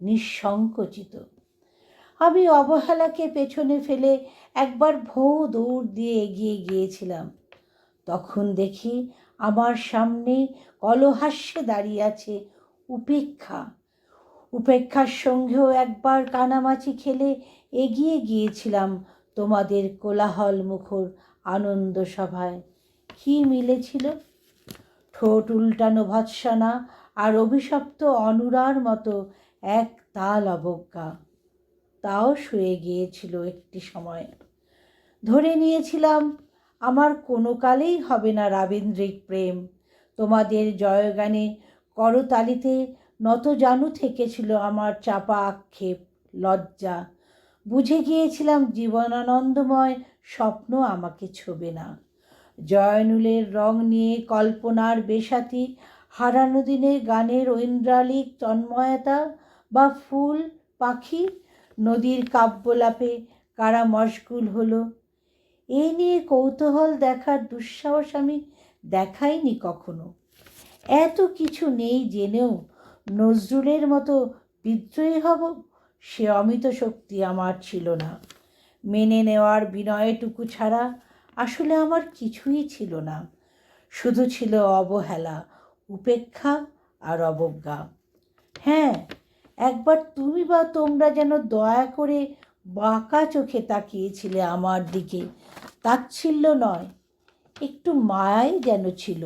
নিঃসংকোচিত। আমি অবহেলাকে পেছনে ফেলে একবার ভৌ দৌড় দিয়ে এগিয়ে গিয়েছিলাম। তখন দেখি আমার সামনে কলহাস্যে দাঁড়িয়ে আছে উপেক্ষা। উপেক্ষার সঙ্গেও একবার কানামাছি খেলে এগিয়ে গিয়েছিলাম তোমাদের কোলাহল মুখর আনন্দ সভায় কী মিলেছিল? ঠোঁট উল্টানো ভৎসনা আর অভিশপ্ত অনুরার মতো এক তাল অবজ্ঞা। তাও শুয়ে গিয়েছিল একটি সময়। ধরে নিয়েছিলাম, আমার কোনো কালেই হবে না রাবীন্দ্রিক প্রেম। তোমাদের জয়গানে করতালিতে নত জানু থেকেছিল আমার চাপা আক্ষেপ, লজ্জা। বুঝে গিয়েছিলাম জীবনানন্দময় স্বপ্ন আমাকে ছোবে না। জয়নুলের রং নিয়ে কল্পনার বেসাতি হারানো দিনের গানের ঐন্দ্রালিক তন্ময়তা বা ফুল, পাখি, নদীর কাব্যলাপে কারা মশগুল হলো? এ নিয়ে কৌতূহল দেখার দুঃসাহস আমি দেখাইনি কখনো। এত কিছু নেই জেনেও নজরুলের মতো বিদ্রোহী হব সে অমিত শক্তি আমার ছিল না। মেনে নেওয়ার বিনয়টুকু ছাড়া আসলে আমার কিছুই ছিল না। শুধু ছিল অবহেলা, উপেক্ষা আর অবজ্ঞা। হ্যাঁ একবার তুমি বা তোমরা যেন দয়া করে বাঁকা চোখে তাকিয়েছিলে আমার দিকে, তাচ্ছিল্য নয়, একটু মায়াই যেন ছিল।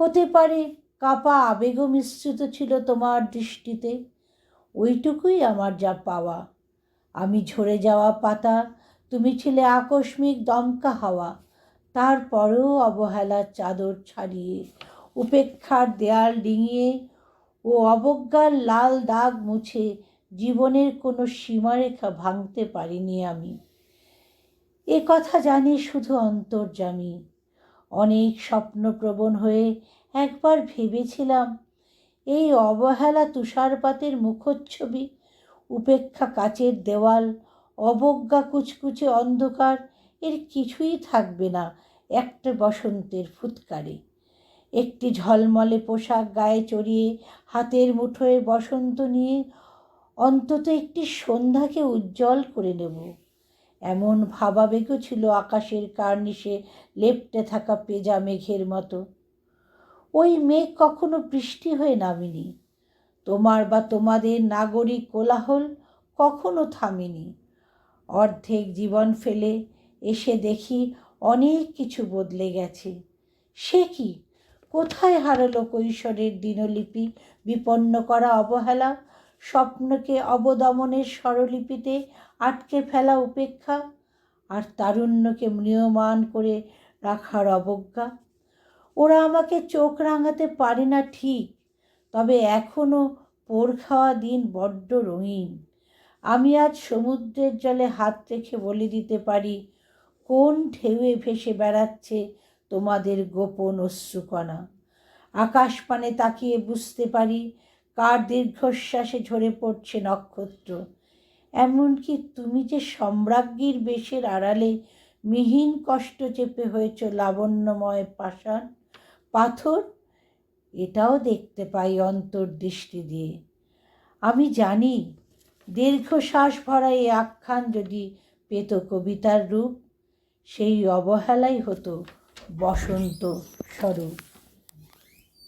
হতে পারে কাপা আবেগ মিশ্রিত ছিল তোমার দৃষ্টিতে, ওইটুকুই আমার যা পাওয়া। আমি ঝরে যাওয়া পাতা, তুমি ছিলে আকস্মিক দমকা হাওয়া, তারপরেও অবহেলার চাদর ছাড়িয়ে, উপেক্ষার দেয়াল ডিঙিয়ে ও অবজ্ঞার লাল দাগ মুছে জীবনের কোনো সীমারেখা ভাঙতে পারিনি আমি। এ কথা জানি শুধু অন্তর্জামী অনেক স্বপ্নপ্রবণ হয়ে একবার ভেবেছিলাম, এই অবহেলা তুষারপাতের মুখচ্ছবি, উপেক্ষা কাচের দেওয়াল, অবজ্ঞা কুচকুচে অন্ধকার, এর কিছুই থাকবে না একটা বসন্তের ফুৎকারে। একটি ঝলমলে পোশাক গায়ে চড়িয়ে হাতের মুঠোয় বসন্ত নিয়ে অন্তত একটি সন্ধ্যাকে উজ্জ্বল করে নেব। এমন ভাবাবেগও ছিল আকাশের কার্নিশে লেপ্টে থাকা পেজা মেঘের মতো। ওই মেঘ কখনো বৃষ্টি হয়ে নামেনি। তোমার বা তোমাদের নাগরিক কোলাহল কখনো থামেনি। অর্ধেক জীবন ফেলে এসে দেখি অনেক কিছু বদলে গেছে। সে কি? কোথায় হারালো কৈশোরের দিনলিপি? বিপন্ন করা অবহেলা? স্বপ্নকে অবদমনের স্বরলিপিতে আটকে ফেলা উপেক্ষা? আর তারুণ্যকে ম্রিয়মান করে রাখার অবজ্ঞা? ওরা আমাকে চোখ রাঙাতে পারে না ঠিক, তবে এখনও পোর খাওয়া দিন বড্ড রঙিন। আমি আজ সমুদ্রের জলে হাত রেখে বলে দিতে পারি, কোন ঢেউয়ে ভেসে বেড়াচ্ছে তোমাদের গোপন অশ্রুকণা। আকাশপানে তাকিয়ে বুঝতে পারি কার দীর্ঘশ্বাসে ঝরে পড়ছে নক্ষত্র। এমনকি তুমি যে সম্রাজ্ঞীর বেশের আড়ালে মিহিন কষ্ট চেপে হয়েছ লাবণ্যময় পাষাণ পাথর, এটাও দেখতে পাই অন্তর্দৃষ্টি দিয়ে। আমি জানি দীর্ঘশ্বাস ভরা এই আখ্যান যদি পেত কবিতার রূপ, সেই অবহেলাই হতো। বসন্ত স্বরূপ।